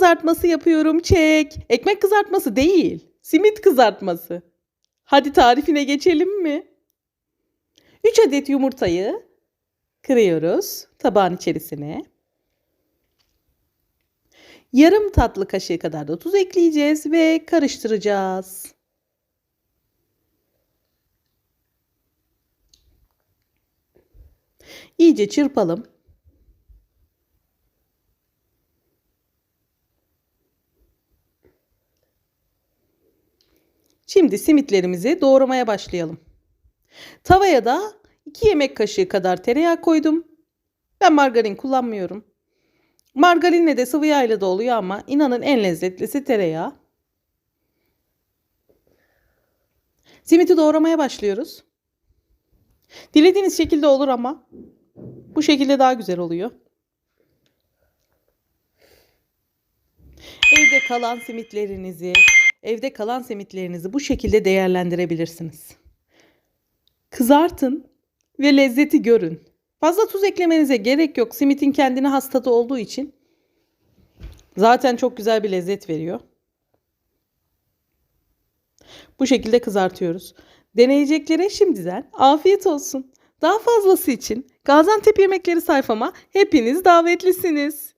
kızartması yapıyorum çek. Ekmek kızartması değil. Simit kızartması. Hadi tarifine geçelim mi? 3 adet yumurtayı kırıyoruz tabağın içerisine. Yarım tatlı kaşığı kadar da tuz ekleyeceğiz ve karıştıracağız. İyice çırpalım. Şimdi simitlerimizi doğramaya başlayalım. Tavaya da 2 yemek kaşığı kadar tereyağı koydum. Ben margarin kullanmıyorum. Margarinle de sıvı yağla da oluyor ama inanın en lezzetlisi tereyağı. Simiti doğramaya başlıyoruz. Dilediğiniz şekilde olur ama bu şekilde daha güzel oluyor. Evde kalan simitlerinizi, evde kalan simitlerinizi bu şekilde değerlendirebilirsiniz. Kızartın ve lezzeti görün. Fazla tuz eklemenize gerek yok. Simitin kendine has tadı olduğu için zaten çok güzel bir lezzet veriyor. Bu şekilde kızartıyoruz. Deneyeceklere şimdiden afiyet olsun. Daha fazlası için Gaziantep Yemekleri sayfama hepiniz davetlisiniz.